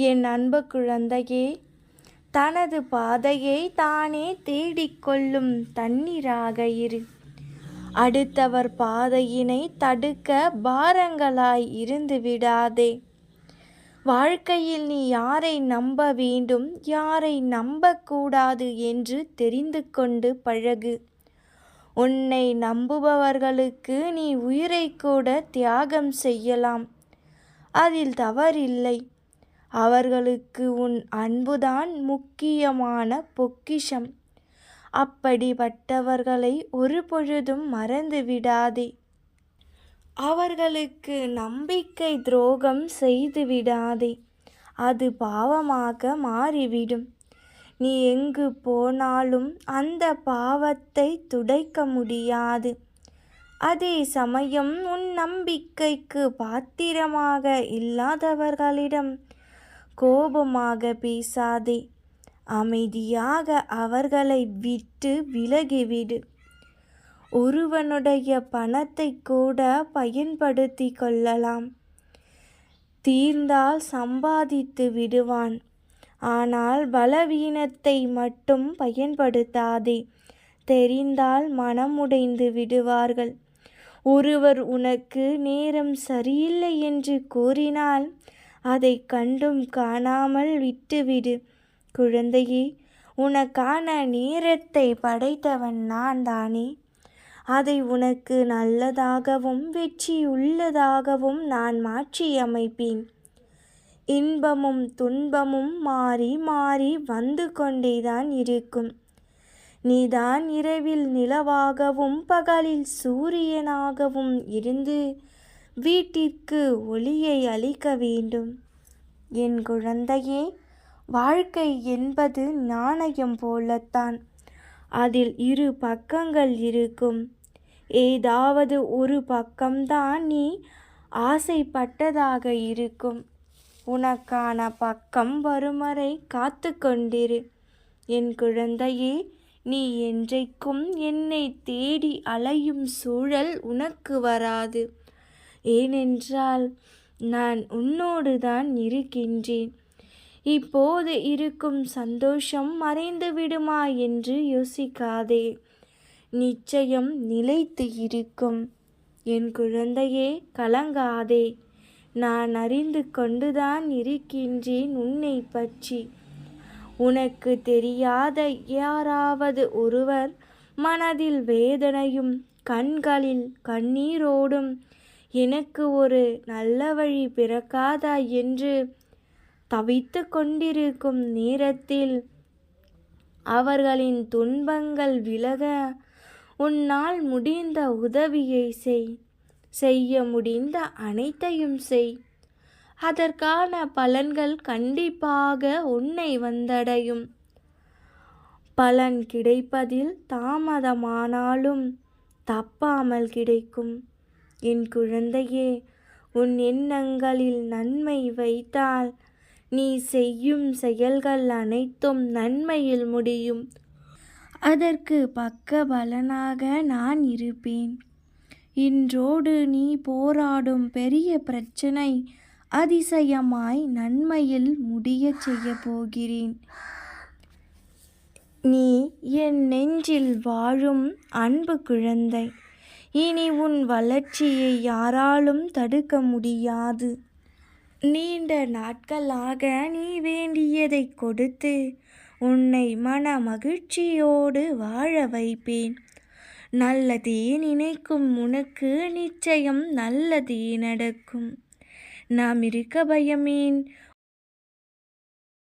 என் அன்பு குழந்தையே தனது பாதையை தானே தேடிக்கொள்ளும் தண்ணீராக இரு. அடுத்தவர் பாதையினை தடுக்க பாரங்களாய் இருந்து விடாதே. வாழ்க்கையில் நீ யாரை நம்ப வேண்டும் யாரை நம்பக்கூடாது என்று தெரிந்து கொண்டு பழகு. உன்னை நம்புபவர்களுக்கு நீ உயிரை கூட தியாகம் செய்யலாம். அதில் தவறில்லை. அவர்களுக்கு உன் அன்புதான் முக்கியமான பொக்கிஷம். அப்படிப்பட்டவர்களை ஒரு பொழுதும் மறந்து விடாதே அவர்களுக்கு நம்பிக்கை துரோகம் செய்து விடாதே அது பாவமாக மாறிவிடும். நீ எங்கு போனாலும் அந்த பாவத்தை துடைக்க முடியாது. அதே சமயம் உன் நம்பிக்கைக்கு பாத்திரமாக இல்லாதவர்களிடம் கோபமாக பேசாதே. அமைதியாக அவர்களை விட்டு விலகிவிடு ஒருவனுடைய பணத்தை கூட பயன்படுத்தி கொள்ளலாம். தீர்ந்தால் சம்பாதித்து விடுவான். ஆனால் பலவீனத்தை மட்டும் பயன்படுத்தாதே. தெரிந்தால் மனமுடைந்து விடுவார்கள். ஒருவர் உனக்கு நேரம் சரியில்லை என்று கூறினால் அதை கண்டும் காணாமல் விட்டுவிடு. குழந்தையே உனக்கான நேரத்தை படைத்தவன் நான் தானே. அதை உனக்கு நல்லதாகவும் வெற்றி உள்ளதாகவும் நான் மாற்றியமைப்பேன். இன்பமும் துன்பமும் மாறி மாறி வந்து கொண்டேதான் இருக்கும். நீதான் இரவில் நிலவாகவும் பகலில் சூரியனாகவும் இருந்து வீட்டிற்கு ஒளியை அளிக்க வேண்டும். என் குழந்தையே வாழ்க்கை என்பது நாணயம் போலத்தான். அதில் இரு பக்கங்கள் இருக்கும். ஏதாவது ஒரு பக்கம்தான் நீ ஆசைப்பட்டதாக இருக்கும். உனக்கான பக்கம் வருமறை காத்து கொண்டிரு. என் குழந்தையே நீ என்றைக்கும் என்னை தேடி அலையும் சூழல் உனக்கு வராது. ஏனென்றால் நான் உன்னோடு தான் இருக்கின்றேன். இப்போது இருக்கும் சந்தோஷம் மறைந்து விடுமா என்று யோசிக்காதே. நிச்சயம் நிலைத்து இருக்கும். என் குழந்தையே கலங்காதே. நான் அறிந்து கொண்டுதான் இருக்கின்றேன் உன்னை பற்றி. உனக்கு தெரியாத யாராவது ஒருவர் மனதில் வேதனையும் கண்களில் கண்ணீரோடும் எனக்கு ஒரு நல்ல வழி பிறக்காதா என்று தவித்து கொண்டிருக்கும் நேரத்தில் அவர்களின் துன்பங்கள் விலக உன்னால் முடிந்த உதவியை செய். செய்ய முடிந்த அனைத்தையும் செய். அதற்கான பலன்கள் கண்டிப்பாக உன்னை வந்தடையும். பலன் கிடைப்பதில் தாமதமானாலும் தப்பாமல் கிடைக்கும். என் குழந்தையே உன் எண்ணங்களில் நன்மை வைத்தால் நீ செய்யும் செயல்கள் அனைத்தும் நன்மையில் முடியும். அதற்கு பக்க பலனாக நான் இருப்பேன். இன்றோடு நீ போராடும் பெரிய பிரச்சனை அதிசயமாய் நன்மையில் முடியச் செய்ய போகிறேன். நீ என் நெஞ்சில் வாழும் அன்பு குழந்தை. இனி உன் வளர்ச்சியை யாராலும் தடுக்க முடியாது. நீண்ட நாட்களாக நீ வேண்டியதை கொடுத்து உன்னை மன மகிழ்ச்சியோடு வாழ வைப்பேன். நல்லதே நினைக்கும் உனக்கு நிச்சயம் நல்லதே நடக்கும். நாம் இருக்க பயமேன்.